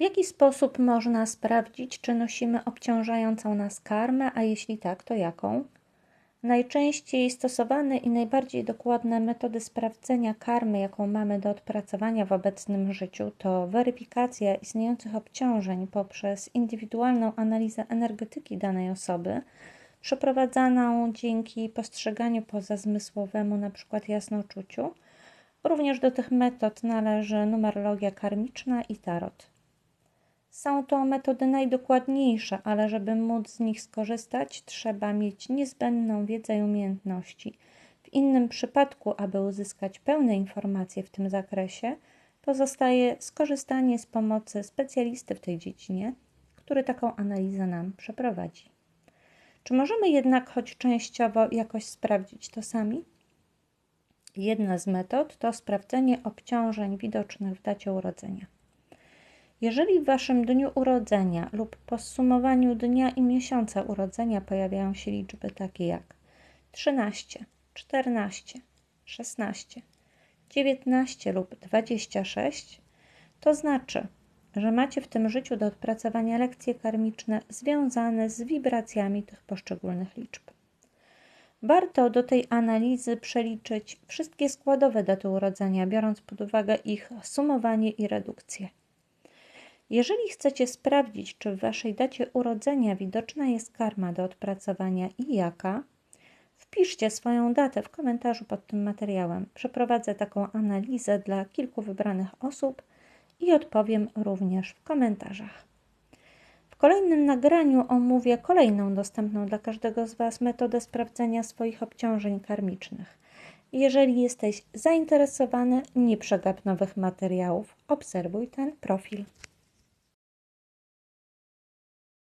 W jaki sposób można sprawdzić, czy nosimy obciążającą nas karmę, a jeśli tak, to jaką? Najczęściej stosowane i najbardziej dokładne metody sprawdzenia karmy, jaką mamy do odpracowania w obecnym życiu, to weryfikacja istniejących obciążeń poprzez indywidualną analizę energetyki danej osoby, przeprowadzaną dzięki postrzeganiu pozazmysłowemu, np. jasnoczuciu. Również do tych metod należy numerologia karmiczna i tarot. Są to metody najdokładniejsze, ale żeby móc z nich skorzystać, trzeba mieć niezbędną wiedzę i umiejętności. W innym przypadku, aby uzyskać pełne informacje w tym zakresie, pozostaje skorzystanie z pomocy specjalisty w tej dziedzinie, który taką analizę nam przeprowadzi. Czy możemy jednak choć częściowo jakoś sprawdzić to sami? Jedna z metod to sprawdzenie obciążeń widocznych w dacie urodzenia. Jeżeli w Waszym dniu urodzenia lub po zsumowaniu dnia i miesiąca urodzenia pojawiają się liczby takie jak 13, 14, 16, 19 lub 26, to znaczy, że macie w tym życiu do odpracowania lekcje karmiczne związane z wibracjami tych poszczególnych liczb. Warto do tej analizy przeliczyć wszystkie składowe daty urodzenia, biorąc pod uwagę ich sumowanie i redukcję. Jeżeli chcecie sprawdzić, czy w Waszej dacie urodzenia widoczna jest karma do odpracowania i jaka, wpiszcie swoją datę w komentarzu pod tym materiałem. Przeprowadzę taką analizę dla kilku wybranych osób i odpowiem również w komentarzach. W kolejnym nagraniu omówię kolejną dostępną dla każdego z Was metodę sprawdzenia swoich obciążeń karmicznych. Jeżeli jesteś zainteresowany, nie przegap nowych materiałów, obserwuj ten profil.